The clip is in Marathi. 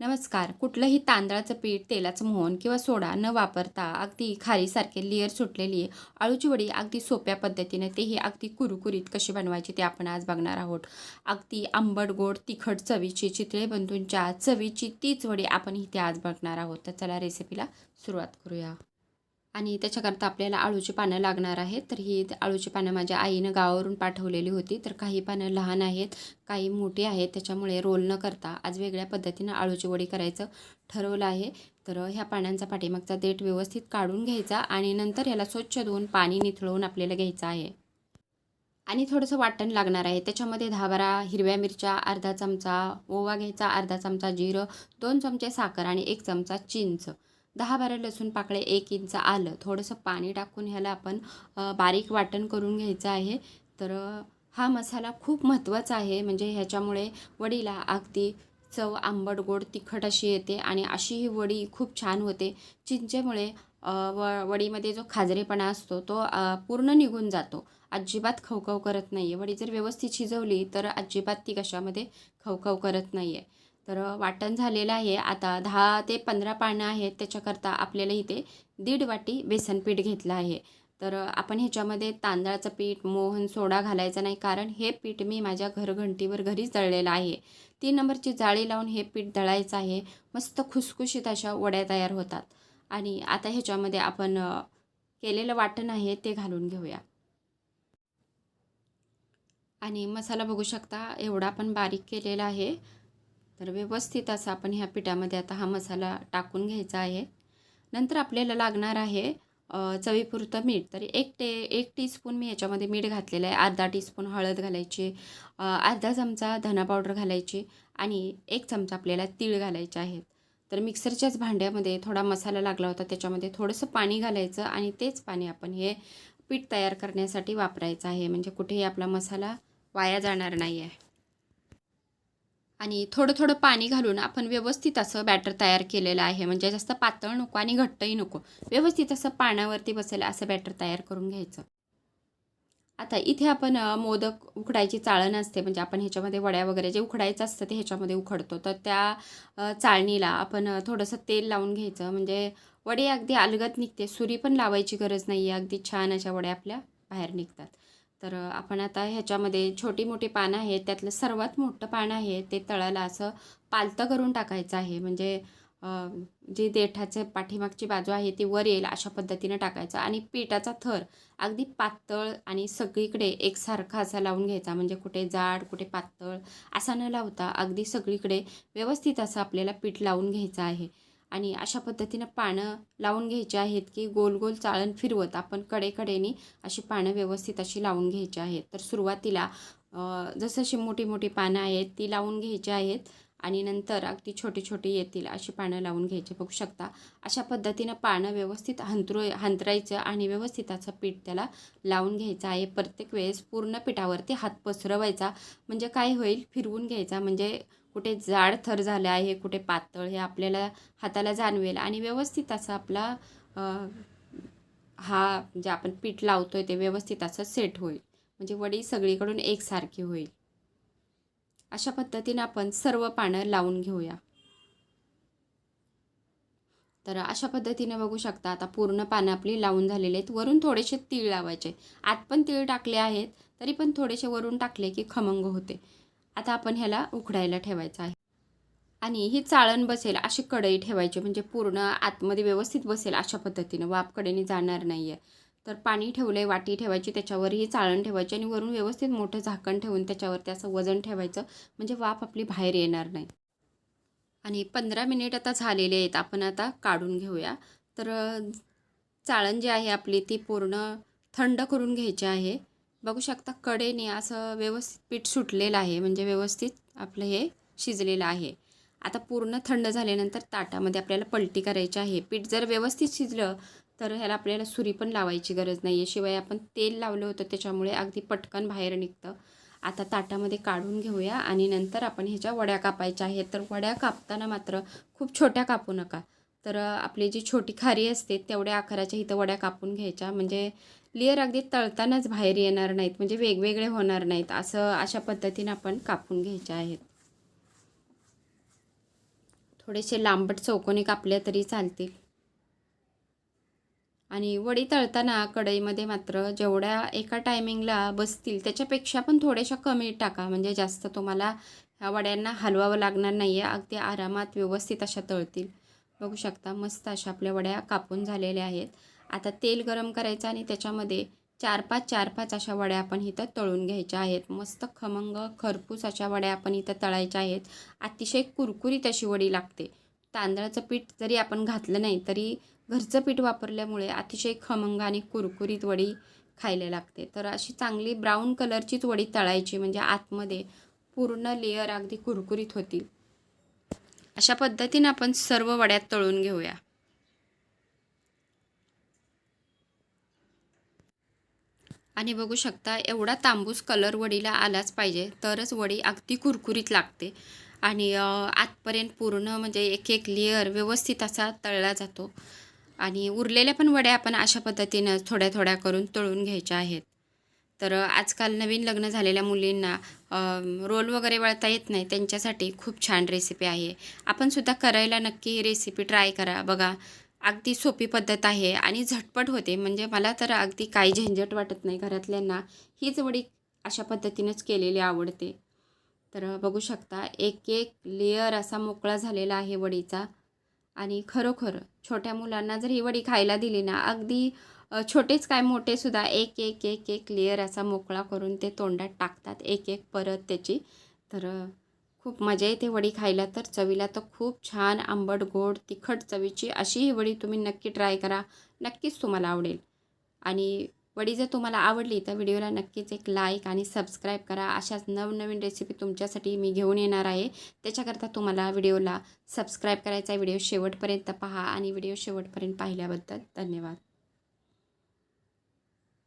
नमस्कार. कुठलंही तांदळाचं पीठ तेलाचं मोहन किंवा सोडा न वापरता अगदी खारीसारखे लेअर सुटलेली आहे अळूची वडी अगदी सोप्या पद्धतीने तेही अगदी कुरकुरीत कशी बनवायची ते आपण आज बघणार आहोत. अगदी आंबट गोड तिखट चवीची चितळे बंधूंच्या चवीची तीच वडी आपण इथे आज बघणार आहोत. तर चला रेसिपीला सुरुवात करूया. आणि त्याच्याकरता आपल्याला आळूची पानं लागणार आहेत. तर ही आळूची पानं माझ्या आईनं गावावरून पाठवलेली होती. तर काही पानं लहान आहेत काही मोठी आहेत. त्याच्यामुळे रोल न करता आज वेगळ्या पद्धतीनं आळूची वडी करायचं ठरवलं आहे. तर ह्या पाण्यांचा पाठीमागचा देठ व्यवस्थित काढून घ्यायचा आणि नंतर याला स्वच्छ धुवून पाणी निथळवून आपल्याला घ्यायचं आहे. आणि थोडंसं वाटण लागणार आहे. त्याच्यामध्ये दहा बारा हिरव्या मिरच्या अर्धा चमचा ओवा घ्यायचा अर्धा चमचा जिरं दोन चमचे साखर आणि एक चमचा चिंच. दहा बारा लसूण पाकळे एक इंच आलं. थोडंसं पाणी टाकून ह्याला आपण बारीक वाटण करून घ्यायचं आहे. तर हा मसाला खूप महत्त्वाचा आहे. म्हणजे ह्याच्यामुळे वडीला अगदी चव आंबट गोड तिखट अशी येते आणि अशी ही वडी खूप छान होते. चिंचेमुळे व वडीमध्ये जो खाजरेपणा असतो तो पूर्ण निघून जातो. अजिबात खवखव करत नाही आहे वडी जर व्यवस्थित शिजवली तर अजिबात ती कशामध्ये खवखव करत नाही आहे तर वाटण झालेलं आहे. आता दहा ते पंधरा पानं आहेत. त्याच्याकरता आपल्याला इथे दीड वाटी बेसन पीठ घेतलं आहे. तर आपण ह्याच्यामध्ये तांदळाचं पीठ मोहन सोडा घालायचा नाही. कारण हे पीठ मी माझ्या घरघंटीवर घरीच दळलेलं आहे. तीन नंबरची जाळी लावून हे पीठ दळायचं आहे. मस्त खुसखुशीत अशा वड्या तयार होतात. आणि आता ह्याच्यामध्ये आपण केलेलं वाटण आहे ते घालून घेऊया. आणि मसाला बघू शकता एवढा पण बारीक केलेला आहे. तर व्यवस्थित असा आपण ह्या पिठामध्ये आता हा मसाला टाकून घ्यायचा आहे. नंतर आपल्याला लागणार आहे चवीपुरतं मीठ. तर एक टे एक टीस्पून मी याच्यामध्ये मीठ घातलेलं आहे. अर्धा टीस्पून हळद घालायची अर्धा चमचा धना पावडर घालायची आणि एक चमचा आपल्याला तीळ घालायचे आहेत तर मिक्सरच्याच भांड्यामध्ये थोडा मसाला लागला होता त्याच्यामध्ये थोडंसं पाणी घालायचं आणि तेच पाणी आपण हे पीठ तयार करण्यासाठी वापरायचं आहे. म्हणजे कुठेही आपला मसाला वाया जाणार नाही आहे आणि थोडं थोडं पाणी घालून आपण व्यवस्थित असं बॅटर तयार केलेलं आहे. म्हणजे जास्त पातळ नको आणि घट्टही नको. व्यवस्थित असं पाण्यावरती बसेल असं बॅटर तयार करून घ्यायचं. आता इथे आपण मोदक उकडायची चाळण असते. म्हणजे आपण ह्याच्यामध्ये वड्या वगैरे जे उकडायचं असतं ते ह्याच्यामध्ये उखडतो तर त्या चाळणीला आपण थोडंसं तेल लावून घ्यायचं. म्हणजे वडे अगदी अलगत निघते. सुरी पण लावायची गरज नाही आहे अगदी छान अशा वड्या आपल्या बाहेर निघतात. तर आपण आता ह्याच्यामध्ये छोटी मोठी पानं आहेत त्यातलं सर्वात मोठं पान आहे ते तळाला असं पालतं करून टाकायचं आहे. म्हणजे जी देठाचे पाठीमागची बाजू आहे ती वर येईल अशा पद्धतीनं टाकायचं आणि पिठाचा थर अगदी पातळ आणि सगळीकडे एकसारखा असा लावून घ्यायचा. म्हणजे कुठे जाड कुठे पातळ असा न लावता अगदी सगळीकडे व्यवस्थित असं आपल्याला पीठ लावून घ्यायचं आहे. आणि अशा पद्धतीनं पानं लावून घ्यायची आहेत की गोल गोल चाळण फिरवत आपण कडेकडेने अशी पानं व्यवस्थित अशी लावून घ्यायची आहेत. तर सुरुवातीला अ, जसं मोठी मोठी पानं आहेत ती लावून घ्यायची आहेत आणि नंतर अगदी छोटी छोटी येतील अशी पानं लावून घ्यायची. बघू शकता अशा पद्धतीनं पानं व्यवस्थित हंतरू हंतरायचं आणि व्यवस्थित असं पीठ त्याला लावून घ्यायचं आहे. प्रत्येक वेळेस पूर्ण पिठावरती हात पसरवायचा. म्हणजे काय होईल? फिरवून घ्यायचा. म्हणजे कुठे जाड थर झालं आहे कुठे पातळ हे आपल्याला हाताला जाणवेल. आणि व्यवस्थित असा आपला हा जे आपण पीठ लावतोय ते व्यवस्थित असं सेट होईल. म्हणजे वडी सगळीकडून एकसारखी होईल. अशा पद्धतीने आपण सर्व पानं लावून घेऊया. तर अशा पद्धतीने बघू शकता आता पूर्ण पानं आपली लावून झालेली आहेत. वरून थोडेसे तीळ लावायचे. आत पण तीळ टाकले आहेत तरी पण थोडेसे वरून टाकले की खमंग होते. आता आपण ह्याला उकडायला ठेवायचं आहे. आणि ही चाळण बसेल अशी कढई ठेवायची म्हणजे पूर्ण आतमध्ये व्यवस्थित बसेल अशा पद्धतीनं. वाफ कडेने जाणार नाही आहे तर पाणी ठेवलं आहे वाटी ठेवायची त्याच्यावर ही चाळण ठेवायची आणि वरून व्यवस्थित मोठं झाकण ठेवून त्याच्यावरती असं वजन ठेवायचं म्हणजे वाफ आपली बाहेर येणार नाही. आणि पंधरा मिनिट आता झालेले आहेत आपण आता काढून घेऊया. तर चाळण जी आहे आपली ती पूर्ण थंड करून घ्यायची आहे. बघू शकता कडेने असं व्यवस्थित पीठ सुटलेलं आहे म्हणजे व्यवस्थित आपलं हे शिजलेलं आहे. आता पूर्ण थंड झाल्यानंतर ताटामध्ये आपल्याला पलटी करायची आहे. पीठ जर व्यवस्थित शिजलं तर ह्याला आपल्याला सुरी पण लावायची गरज नाही आहे शिवाय आपण तेल लावलं होतं त्याच्यामुळे अगदी पटकन बाहेर निघतं. आता ताटामध्ये काढून घेऊया आणि नंतर आपण ह्याच्या वड्या कापायच्या आहेत. तर वड्या कापताना मात्र खूप छोट्या कापू नका. तर आपली जी छोटी खारी असते तेवढ्या आकाराच्या इथं वड्या कापून घ्यायच्या. म्हणजे लेअर अगदी तळतानाच बाहेर येणार नाहीत. म्हणजे वेगवेगळे होणार नाहीत. असं अशा पद्धतीनं आपण कापून घ्यायच्या आहेत. थोडेसे लांबट चौकोनी कापले तरी चालतील. आणि वडी तळताना कढईमध्ये मात्र जेवढ्या एका टायमिंगला बसतील त्याच्यापेक्षा पण थोड्याशा कमी टाका. म्हणजे जास्त तुम्हाला ह्या वड्यांना हलवावं लागणार नाही आहे अगदी आरामात व्यवस्थित अशा तळतील. बघू शकता मस्त अशा आपल्या वड्या कापून झालेल्या आहेत. आता तेल गरम करायचं आणि त्याच्यामध्ये चार पाच चार पाच अशा वड्या आपण इथं तळून घ्यायच्या आहेत. मस्त खमंग खरपूस अशा वड्या आपण इथं तळायच्या आहेत. अतिशय कुरकुरीत अशी वडी लागते. तांदळाचं पीठ जरी आपण घातलं नाही तरी घरचं पीठ वापरल्यामुळे अतिशय खमंग आणि कुरकुरीत वडी खायला लागते. तर अशी चांगली ब्राऊन कलरचीच वडी तळायची म्हणजे आतमध्ये पूर्ण लेअर अगदी कुरकुरीत होतील. अशा पद्धतीनं आपण सर्व वड्यात तळून घेऊया. आणि बघू शकता एवढा तांबूस कलर वडीला आलाच पाहिजे तरच वडी अगदी कुरकुरीत लागते. आणि आतपर्यंत पूर्ण म्हणजे एक एक लेअर व्यवस्थित असा तळला जातो. आणि उरलेल्या पण वड्या आपण अशा पद्धतीनं थोड्या थोड्या करून तळून घ्यायच्या आहेत. तर आजकाल नवीन लग्न झालेल्या मुलींना रोल वगैरे वळता येत नाही. त्यांच्यासाठी खूप छान रेसिपी आहे. आपणसुद्धा करायला नक्की ही रेसिपी ट्राय करा. बघा अगदी सोपी पद्धत आहे आणि झटपट होते. म्हणजे मला तर अगदी काही झंझट वाटत नाही. घरातल्यांना हीच वडी अशा पद्धतीनंच केलेली आवडते. तर बघू शकता एक एक लेअर असा मोकळा झालेला आहे वडीचा. आणि खरोखर छोट्या मुलांना जर ही वडी खायला दिली ना अगदी छोटेच काय मोठेसुद्धा एक एक एक एक लेअर असा मोकळा करून ते तोंडात टाकतात. एक एक परत त्याची. तर खूप मजा येते वडी खायला. तर चवीला तर खूप छान आंबट गोड तिखट चवीची अशी ही वडी तुम्ही नक्की ट्राय करा. नक्कीच तुम्हाला आवडेल. आणि वडी जर तुम्हाला आवडली तर व्हिडिओला नक्कीच एक लाईक आणि सबस्क्राईब करा. अशाच नवनवीन रेसिपी तुमच्यासाठी मी घेऊन येणार आहे. त्याच्याकरता तुम्हाला व्हिडिओला सबस्क्राईब करायचा आहे. व्हिडिओ शेवटपर्यंत पहा आणि व्हिडिओ शेवटपर्यंत पाहिल्याबद्दल धन्यवाद.